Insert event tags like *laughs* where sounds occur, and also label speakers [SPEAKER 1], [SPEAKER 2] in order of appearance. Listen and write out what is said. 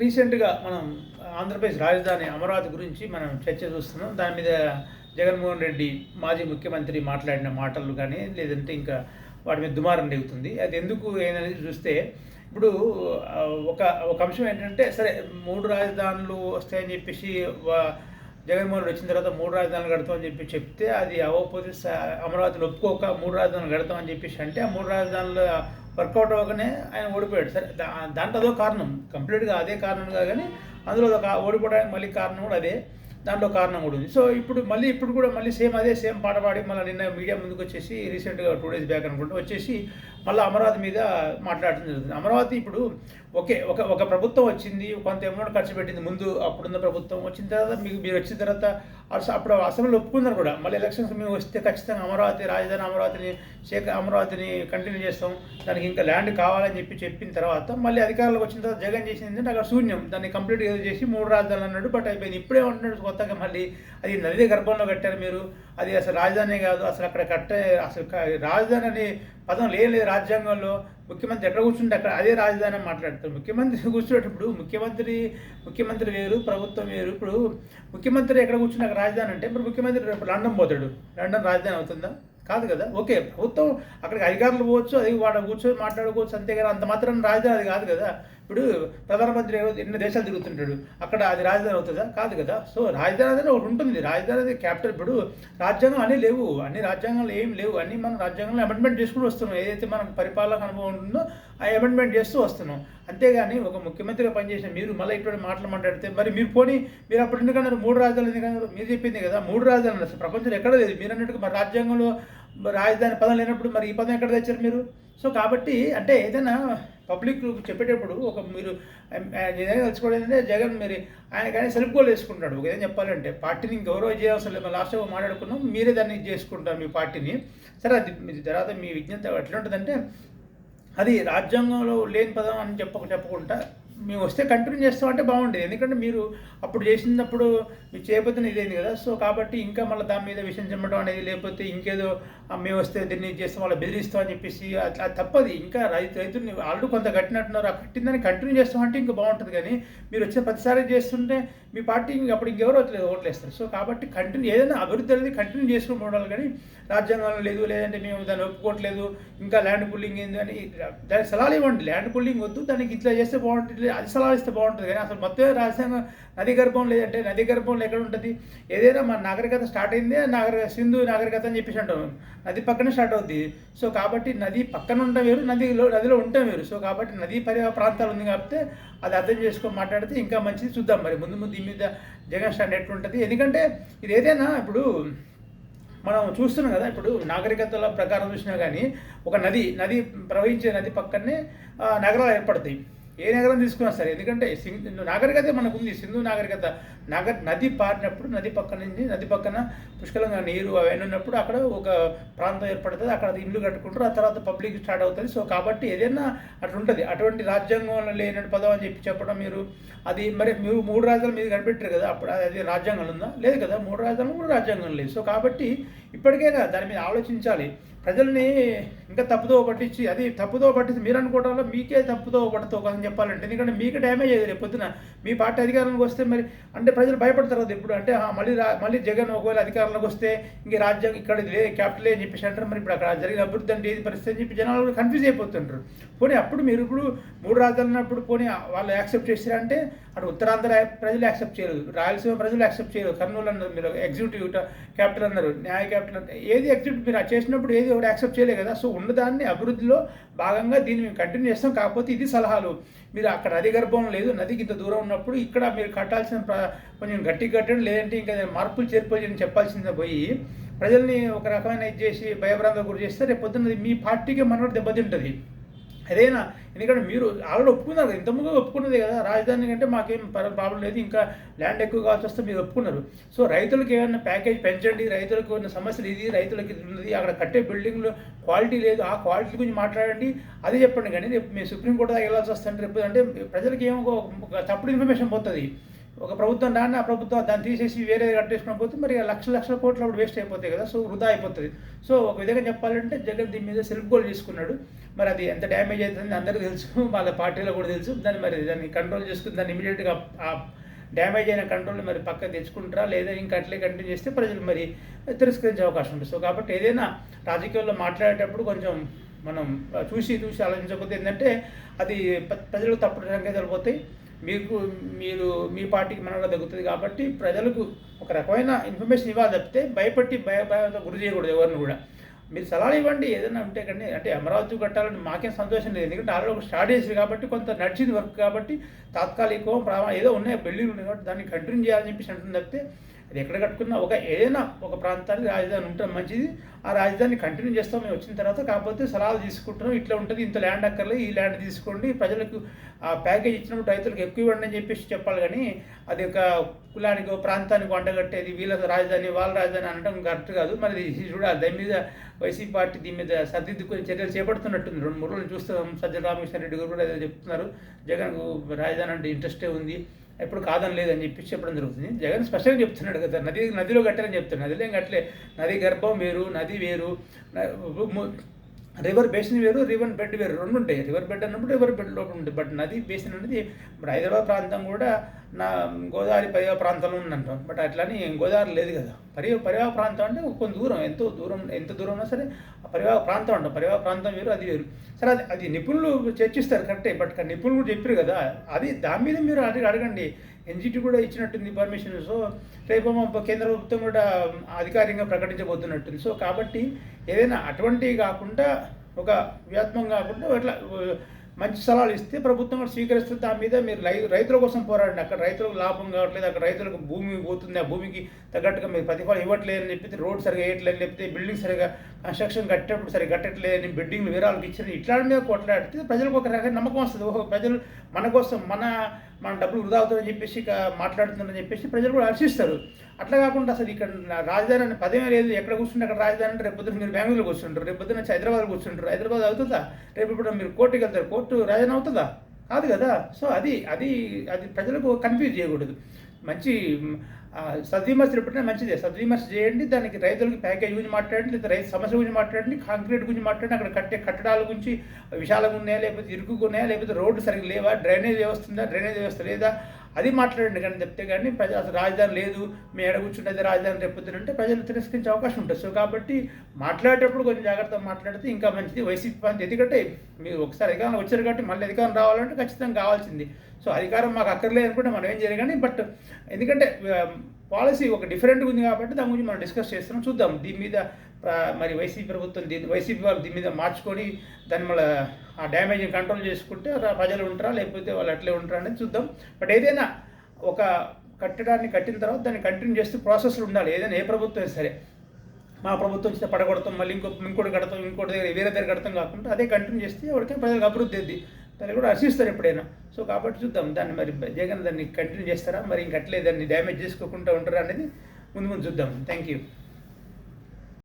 [SPEAKER 1] రీసెంట్గా మనం ఆంధ్రప్రదేశ్ రాజధాని అమరావతి గురించి మనం చర్చ చూస్తున్నాం. దాని మీద జగన్మోహన్ రెడ్డి మాజీ ముఖ్యమంత్రి మాట్లాడిన మాటలు కానీ లేదంటే ఇంకా వాటి మీద దుమారం రేగుతుంది. అది ఎందుకు ఏంటనేది చూస్తే ఇప్పుడు ఒక ఒక అంశం ఏంటంటే సరే మూడు రాజధానులు వస్తాయని చెప్పేసి జగన్మోహన్ రెడ్డి వచ్చిన తర్వాత మూడు రాజధానులు కడతామని చెప్పి చెప్తే అది అవ్వకపోతే అమరావతిని ఒప్పుకోక మూడు రాజధానులు కడతామని చెప్పేసి అంటే ఆ మూడు రాజధానులు వర్కౌట్ అవ్వగానే ఆయన ఓడిపోయాడు. సరే దా దాంట్లో అదో కారణం. కంప్లీట్గా అదే కారణం కాగానే కానీ అందులో ఒక ఓడిపోవడానికి మళ్ళీ కారణం కూడా అదే. దాంట్లో కారణం కూడా ఉంది. సో ఇప్పుడు మళ్ళీ ఇప్పుడు కూడా మళ్ళీ సేమ్ అదే సేమ్ పాట పాడి మళ్ళీ నిన్న మీడియా ముందుకు వచ్చేసి రీసెంట్గా టూ డేస్ బ్యాక్ అనుకుంటూ వచ్చేసి మళ్ళీ అమరావతి మీద మాట్లాడటం జరుగుతుంది. అమరావతి ఇప్పుడు ఓకే ఒక ఒక ప్రభుత్వం వచ్చింది కొంత అమౌంట్ ఖర్చు పెట్టింది ముందు అప్పుడున్న ప్రభుత్వం వచ్చిన తర్వాత మీకు మీరు వచ్చిన తర్వాత అప్పుడు అసెంబ్లీ ఒప్పుకున్నారు కూడా. మళ్ళీ ఎలక్షన్స్ మేము వస్తే ఖచ్చితంగా అమరావతి రాజధాని అమరావతిని శేఖ అమరావతిని కంటిన్యూ చేస్తాం. దానికి ఇంకా ల్యాండ్ కావాలని చెప్పి చెప్పిన తర్వాత మళ్ళీ అధికారంలోకి వచ్చిన తర్వాత జగన్ చేసింది ఏంటంటే అక్కడ శూన్యం. దాన్ని కంప్లీట్ చేసి మూడు రాజధానులు అన్నాడు బట్ అయిపోయింది. ఇప్పుడే ఉంటున్నాడు కొత్తగా మళ్ళీ అది నది గర్భంలో కట్టారు మీరు. అది అసలు రాజధాని కాదు అసలు అక్కడ కట్టే అసలు రాజధాని అనే పదం లేదు రాజ్యాంగంలో ముఖ్యమంత్రి ఎక్కడ కూర్చుంటే అక్కడ అదే రాజధాని మాట్లాడతారు. ముఖ్యమంత్రి *laughs* కూర్చునేటప్పుడు ముఖ్యమంత్రి ముఖ్యమంత్రి వేరు ప్రభుత్వం వేరు. ఇప్పుడు ముఖ్యమంత్రి ఎక్కడ కూర్చున్నా అక్కడ రాజధాని అంటే ఇప్పుడు ముఖ్యమంత్రి రేపు లండన్ పోతాడు. లండన్ రాజధాని అవుతుందా? కాదు కదా. ఓకే ప్రభుత్వం అక్కడికి అధికారులు పోవచ్చు అది వాడు కూర్చొని మాట్లాడుకోవచ్చు అంతేగాని అంత మాత్రం రాజధాని అది కాదు కదా. ఇప్పుడు ప్రధానమంత్రి ఎన్ని దేశాలు తిరుగుతుంటాడు. అక్కడ అది రాజధాని అవుతుందా? కాదు కదా. సో రాజధాని అనేది ఒకటి ఉంటుంది. రాజధాని అనేది క్యాపిటల్ ఇప్పుడు రాజ్యాంగం అన్నీ లేవు. అన్ని రాజ్యాంగాలు ఏం లేవు. అన్ని మనం రాజ్యాంగంలో అమెండ్మెంట్ చేసుకుని వస్తున్నాం. ఏదైతే మనం పరిపాలన అనుభవం ఉంటుందో ఆ అమెండ్మెంట్ చేస్తూ వస్తున్నాం. అంతేగాని ఒక ముఖ్యమంత్రిగా పనిచేసిన మీరు మళ్ళీ ఇటువంటి మాటలు మాట్లాడితే మరి మీరు పోనీ మీరు అప్పుడు ఎందుకన్నారు? మూడు రాజధానులు ఎందుకన్నారు మీరు చెప్పింది కదా. మూడు రాజధానులు అసలు ప్రపంచంలో ఎక్కడ లేదు. మీరు అన్నట్టుగా మరి రాజ్యాంగంలో రాజధాని పదం లేనప్పుడు మరి ఈ పదం ఎక్కడ తెచ్చారు మీరు? సో కాబట్టి అంటే ఏదైనా పబ్లిక్ చెప్పేటప్పుడు ఒక మీరు ఏదైనా తెలుసుకోవడం జగన్ మరి ఆయన కానీ సెల్ఫ్ గోల్ వేసుకుంటాడు ఒక ఏదైనా చెప్పాలంటే పార్టీని గౌరవ చేయాల్సిన లేదు. లాస్ట్ మాట్లాడుకున్నాం మీరే దాన్ని చేసుకుంటారు మీ పార్టీని. సరే అది మీ తర్వాత మీ విజ్ఞత ఎట్లా ఉంటుందంటే అది రాజ్యాంగంలో లేని పదం అని చెప్పక చెప్పకుండా మేము వస్తే కంటిన్యూ చేస్తామంటే బాగుండేది. ఎందుకంటే మీరు అప్పుడు చేసినప్పుడు మీరు చేయబోతున్న ఇదేంది కదా. సో కాబట్టి ఇంకా మళ్ళీ దాని మీద విషయం చెప్పడం అనేది లేకపోతే ఇంకేదో మేము వస్తే దీన్ని చేస్తాం వాళ్ళ బెదిరిస్తాం అని చెప్పేసి అట్లా తప్పది. ఇంకా రైతు రైతుని ఆల్రెడీ కొంత కట్టినట్టున్నారు. ఆ కట్టిందని కంటిన్యూ చేస్తామంటే ఇంకా బాగుంటుంది కానీ మీరు వచ్చిన ప్రతిసారి చేస్తుంటే మీ పార్టీ ఇంక అప్పుడు ఇంకెవరో వదిలే- ఓట్లేస్తారు సో కాబట్టి కంటిన్యూ ఏదైనా అభివృద్ధి అనేది కంటిన్యూ చేసుకుని ఉండాలి కానీ రాజ్యాంగంలో లేదు లేదంటే మేము దాన్ని ఒప్పుకోవట్లేదు ఇంకా ల్యాండ్ పుల్లింగ్ ఏంది అని దానికి సలహాలు ఇవ్వండి. ల్యాండ్ పుల్లింగ్ వద్దు దానికి ఇట్లా చేస్తే బాగుంటుంది. అది సలహా ఇస్తే బాగుంటుంది. కానీ అసలు మొత్తం రాజ్యాంగం నది గర్భం లేదంటే నది గర్భంలో ఎక్కడ ఉంటుంది? ఏదైనా మన నాగరికత స్టార్ట్ అయిందే నాగరిక సింధు నాగరికత అని చెప్పేసి అంటాం. నది పక్కనే స్టార్ట్ అవుద్ది. సో కాబట్టి నది పక్కన ఉండడం వేరు నదిలో నదిలో ఉండటం వేరు. సో కాబట్టి నదీ పరి ప్రాంతాలు ఉంది కాబట్టి అది అర్థం చేసుకొని మాట్లాడితే ఇంకా మంచిది చూద్దాం మరి. ముందు ముందు ఈ మీద జగన్ స్టాండ్ ఎట్లుంటుంది ఎందుకంటే ఇది ఏదైనా ఇప్పుడు మనం చూస్తున్నాం కదా ఇప్పుడు నాగరికతల ప్రకారం చూసినా కానీ ఒక నది నది ప్రవహించే నది పక్కనే నగరాలు ఏర్పడతాయి. ఏ నగరం తీసుకున్నా సరే ఎందుకంటే సింధు నాగరికత మనకు ఉంది సింధు నాగరికత. నగర నది పారినప్పుడు నది పక్కన నుంచి నది పక్కన పుష్కలంగా నీరు అవన్నీ ఉన్నప్పుడు అక్కడ ఒక ప్రాంతం ఏర్పడుతుంది అక్కడ ఇల్లు కట్టుకుంటారు ఆ తర్వాత పబ్లిక్ స్టార్ట్ అవుతుంది. సో కాబట్టి ఏదైనా అట్లా ఉంటుంది అటువంటి రాజ్యాంగంలో లేనట్టు పదం అని చెప్పి చెప్పడం మీరు అది మరి మీరు మూడు రాజ్యాలు మీద కనిపెట్టారు కదా అప్పుడు అది రాజ్యాంగం ఉందా? లేదు కదా మూడు రాజ్యాలు కూడా రాజ్యాంగం లేదు సో కాబట్టి ఇప్పటికైనా దాని మీద ఆలోచించాలి. ప్రజల్ని ఇంకా తప్పుదో పట్టించి అది తప్పుదో పట్టించి మీరు అనుకోవడంలో వల్ల మీకే తప్పుదో పడుతుంది అని చెప్పాలంటే. ఎందుకంటే మీకు డ్యామేజ్ అయ్యేది రేపు పొద్దున. మీ పార్టీ అధికారంలోకి వస్తే మరి అంటే ప్రజలు భయపడతారు కదా ఇప్పుడు. అంటే మళ్ళీ రా- మళ్ళీ జగన్ ఒకవేళ అధికారంలోకి వస్తే ఇంక రాజ్యాంగం ఇక్కడ లే క్యాపిటల్ అని చెప్పేసి అంటారు. మరి ఇప్పుడు అక్కడ జరిగిన అభివృద్ధి అంటే ఏది పరిస్థితి అని చెప్పి జనాలు కూడా కన్ఫ్యూజ్ అయిపోతుంటారు. పోనీ అప్పుడు మీరు ఇప్పుడు మూడు రాజ్యాలు ఉన్నప్పుడు పోనీ వాళ్ళు యాక్సెప్ట్ చేశారంటే అటు ఉత్తరాంధ్ర ప్రజలు యాక్సెప్ట్ చేయరు. రాయలసీమ ప్రజలు యాక్సెప్ట్ చేయరు. కర్నూలు అన్నారు మీరు ఎగ్జిక్యూటివ్ క్యాపిటల్ అన్నారు న్యాయ క్యాపిటల్ అంటే ఏది ఎగ్జిక్యూటివ్ మీరు చేసినప్పుడు ఏది ఎవరు యాక్సెప్ట్ చేయలేదు కదా. సో ఉన్నదాన్ని అభివృద్ధిలో భాగంగా దీన్ని మేము కంటిన్యూ చేస్తాం. కాకపోతే ఇది సలహాలు. మీరు అక్కడ నది గర్భం లేదు నదికి ఇంత దూరం ఉన్నప్పుడు ఇక్కడ మీరు కట్టాల్సిన కొంచెం గట్టి కట్టడం లేదంటే ఇంకా మార్పులు చేర్పులు చెప్పాల్సిందే పోయి ప్రజల్ని ఒక రకమైన ఇది చేసి భయభ్రాంతం గురి చేస్తే రేపు పొద్దున్నది మీ పార్టీకి మనోడు దెబ్బతింటుంది. అదేనా? ఎందుకంటే మీరు ఆల్రెడీ ఒప్పుకున్నారు కదా ఇంతకుముందు ఒప్పుకున్నదే కదా రాజధాని కంటే మాకేం ప్రాబ్లం లేదు ఇంకా ల్యాండ్ ఎక్కువ కావాల్సి వస్తే మీరు ఒప్పుకున్నారు. సో రైతులకు ఏమైనా ప్యాకేజ్ పెంచండి రైతులకు ఉన్న సమస్యలు ఇది రైతులకి ఇది ఉన్నది అక్కడ కట్టే బిల్డింగ్లో క్వాలిటీ లేదు ఆ క్వాలిటీ గురించి మాట్లాడండి అది చెప్పండి. కానీ రేపు మీరు సుప్రీంకోర్టు దాకా వెళ్ళాల్సి వస్తుంది రేపు అంటే ప్రజలకి ఏమో తప్పుడు ఇన్ఫర్మేషన్ పోతుంది. ఒక ప్రభుత్వం రాని ఆ ప్రభుత్వం దాన్ని తీసేసి వేరే కట్టేసుకుని పోతే మరి లక్ష లక్షల కోట్లు అప్పుడు వేస్ట్ అయిపోతాయి కదా సో వృధా అయిపోతుంది. సో ఒక విధంగా చెప్పాలంటే జగన్ దీని మీద సెల్ఫ్ గోల్ తీసుకున్నాడు మరి అది ఎంత డ్యామేజ్ అవుతుంది అందరికీ తెలుసు వాళ్ళ పార్టీలో కూడా తెలుసు. దాన్ని మరి దాన్ని కంట్రోల్ చేసుకుని దాన్ని ఇమీడియట్గా ఆ డ్యామేజ్ అయిన కంట్రోల్ మరి పక్క తెచ్చుకుంటారా లేదా ఇంకా అట్లే కంటిన్యూ చేస్తే ప్రజలు మరి తిరస్కరించే అవకాశం ఉంటుంది. సో కాబట్టి ఏదైనా రాజకీయాల్లో మాట్లాడేటప్పుడు కొంచెం మనం చూసి చూసి ఆలోచించకపోతే ఏంటంటే అది ప్ర- ప్రజలకు తప్పుడు సంకేతాలు పోతాయి. మీకు మీరు మీ పార్టీకి మనలో తగ్గుతుంది కాబట్టి ప్రజలకు ఒక రకమైన ఇన్ఫర్మేషన్ ఇవ్వాలి తప్పితే భయపెట్టి భయ భయంతో గురి చేయకూడదు ఎవరిని కూడా. మీరు సలహాలు ఇవ్వండి ఏదైనా ఉంటే కానీ అంటే అమరావతి కట్టాలని మాకేం సంతోషం లేదు. ఎందుకంటే ఆల్రెడీ ఒక స్టార్ట్ చేసింది కాబట్టి కొంత నడిచింది వర్క్ కాబట్టి తాత్కాలికం ప్రామా ఏదో ఉన్నాయి బిల్డింగ్ ఉన్నాయి కాబట్టి దాన్ని కంటిన్యూ చేయాలని చెప్పేసి అంటుంది తప్పితే అది ఎక్కడ కట్టుకున్నా ఒక ఏదైనా ఒక ప్రాంతానికి రాజధాని ఉంటే మంచిది. ఆ రాజధాని కంటిన్యూ చేస్తాం మేము వచ్చిన తర్వాత కాకపోతే సలహాలు తీసుకుంటున్నాం. ఇట్లా ఉంటుంది ఇంత ల్యాండ్ అక్కర్లే ఈ ల్యాండ్ తీసుకోండి ప్రజలకు ఆ ప్యాకేజ్ ఇచ్చినప్పుడు రైతులకు ఎక్కువ ఇవ్వండి అని చెప్పేసి చెప్పాలి కానీ అది ఒక కులానికి ఒక ప్రాంతానికి వండగట్టేది వీళ్ళ రాజధాని వాళ్ళ రాజధాని అనడం కరెక్ట్ కాదు. మరి చూడాలి దాని మీద వైసీపీ పార్టీ దీని మీద సర్దిద్దుకుని చర్యలు చేపడుతున్నట్టుంది. రెండు మూడు రోజులు చూస్తాం సజ్జల రామకృష్ణ రెడ్డి గారు కూడా ఏదో చెప్తున్నారు. జగన్కు రాజధాని అంటే ఇంట్రెస్టే ఉంది. ఎప్పుడు కాదని లేదని చెప్పి చెప్పడం జరుగుతుంది. జగన్ స్పష్టంగా చెప్తున్నాడు కదా నది నదిలో కట్టారని చెప్తున్నాడు. నదిలో కట్టలే? నది గర్భం వేరు నది వేరు రివర్ బేసిన్ వేరు రివర్ బెడ్ వేరు రెండు ఉంటాయి. రివర్ బెడ్ అన్నప్పుడు రివర్ బెడ్ లోపల ఉంటుంది బట్ నది బేసిన్ అనేది ఇప్పుడు హైదరాబాద్ ప్రాంతం కూడా నా గోదావరి పరివాహ ప్రాంతంలో ఉందంటాం. బట్ అట్లని గోదావరి లేదు కదా. పరి పరివాహ ప్రాంతం అంటే కొంత దూరం. ఎంతో దూరం ఎంత దూరం ఉన్నా సరే ఆ పరివాహ ప్రాంతం అంటాం. పరివాహ ప్రాంతం వేరు అది వేరు. సరే అది అది నిపుణులు చర్చిస్తారు కరెక్టే. బట్ నిపుణులు కూడా చెప్పారు కదా. అది దాని మీద మీరు అడిగి అడగండి. ఎన్జిటి కూడా ఇచ్చినట్టుంది పర్మిషన్ సో రేపు కేంద్ర ప్రభుత్వం కూడా అధికారికంగా ప్రకటించబోతున్నట్టుంది. సో కాబట్టి ఏదైనా అటువంటివి కాకుండా ఒక వ్యాత్మం కాకుండా అట్లా మంచి సలహాలు ఇస్తే ప్రభుత్వం కూడా స్వీకరిస్తే దాని మీద మీరు రై రైతుల కోసం పోరాడండి. అక్కడ రైతులకు లాభం కావట్లేదు. అక్కడ రైతులకు భూమి పోతుంది. ఆ భూమికి తగ్గట్టుగా మీరు ప్రతిఫలం ఇవ్వట్లేదని చెప్పి రోడ్ సరిగా వేయట్లేదు లేకపోతే బిల్డింగ్ సరిగా కన్స్ట్రక్షన్ కట్టేటప్పుడు సరిగా కట్టట్లేదని బిల్డింగ్లు విరాళాలకు ఇచ్చిన ఇట్లాంటి మీద కొట్లాడితే ప్రజలకు ఒక రకమైన నమ్మకం వస్తుంది. ఒక ప్రజలు మన కోసం మన మన డబ్బులు వృధా అవుతుందని చెప్పేసి ఇక మాట్లాడుతుందని చెప్పేసి ప్రజలు కూడా హర్షిస్తారు. అట్లా కాకుండా అసలు ఇక్కడ రాజధాని అనే పదమే లేదు. ఎక్కడ కూర్చుంటే అక్కడ రాజధాని అంటే రేపు పొద్దున్న మీరు బెంగళూరు కూర్చుంటారు. రేపు పొద్దున్న హైదరాబాద్ కూర్చుంటారు. హైదరాబాద్ అవుతుందా? రేపు ఇప్పుడు మీరు కోర్టుకి వెళ్తారు. కోర్టు రాజధాని అవుతుందా? కాదు కదా. సో అది అది అది ప్రజలకు కన్ఫ్యూజ్ చేయకూడదు. మంచి సద్విమర్శ ఎప్పుడైనా మంచిదే. సద్విమర్శ చేయండి దానికి రైతులకి ప్యాకేజ్ గురించి మాట్లాడండి లేదా రైతు సమస్య గురించి మాట్లాడండి కాంక్రీట్ గురించి మాట్లాడండి అక్కడ కట్టే కట్టడాల గురించి విశాలంగా ఉన్నాయా లేకపోతే ఇరుకున్నాయా లేకపోతే రోడ్డు సరిగ్గా లేవా డ్రైనేజ్ వ్యవస్థ ఉందా డ్రైనేజ్ వ్యవస్థ లేదా అది మాట్లాడండి. కానీ చెప్తే కానీ ప్రజలు అసలు రాజధాని లేదు మేము ఎడ కూర్చుంటే రాజధాని రేపొద్దునంటే ప్రజలు తిరస్కరించే అవకాశం ఉంటుంది. సో కాబట్టి మాట్లాడేటప్పుడు కొంచెం జాగ్రత్తగా మాట్లాడితే ఇంకా మంచిది. వైసీపీ పార్టీ ఎందుకంటే మీరు ఒకసారి అధికారం వచ్చారు కాబట్టి మళ్ళీ అధికారం రావాలంటే ఖచ్చితంగా కావాల్సింది. సో అధికారం మాకు అక్కర్లేదు అనుకుంటే మనం ఏం చేయాలి కానీ బట్ ఎందుకంటే పాలసీ ఒక డిఫరెంట్గా ఉంది కాబట్టి దాని గురించి మనం డిస్కస్ చేస్తున్నాం. చూద్దాం. దీని మీద మరి వైసీపీ ప్రభుత్వం దీని వైసీపీ వాళ్ళు దీని మీద మార్చుకొని దాన్ని మళ్ళీ ఆ డ్యామేజ్ని కంట్రోల్ చేసుకుంటే ప్రజలు ఉంటారా? లేకపోతే వాళ్ళు అట్లే ఉంటారా అనేది చూద్దాం. బట్ ఏదైనా ఒక కట్టడాన్ని కట్టిన తర్వాత దాన్ని కంటిన్యూ చేస్తూ ప్రాసెస్లు ఉండాలి. ఏదైనా ఏ ప్రభుత్వం సరే. మా ప్రభుత్వం ఇస్తే పడగొడతాం మళ్ళీ ఇంకో ఇంకోటి కడతాం ఇంకోటి దగ్గర వేరే దగ్గర కడతాం కాకుండా అదే కంటిన్యూ చేస్తే ఎవరికైనా ప్రజలకు అభివృద్ధి అవుద్ది దాన్ని కూడా హర్షిస్తారు ఎప్పుడైనా. సో కాబట్టి చూద్దాం దాన్ని మరి జగన్ దాన్ని కంటిన్యూ చేస్తారా? మరి ఇంకట్లే దాన్ని డ్యామేజ్ చేసుకోకుండా ఉంటారా అనేది ముందు ముందు చూద్దాం. Thank you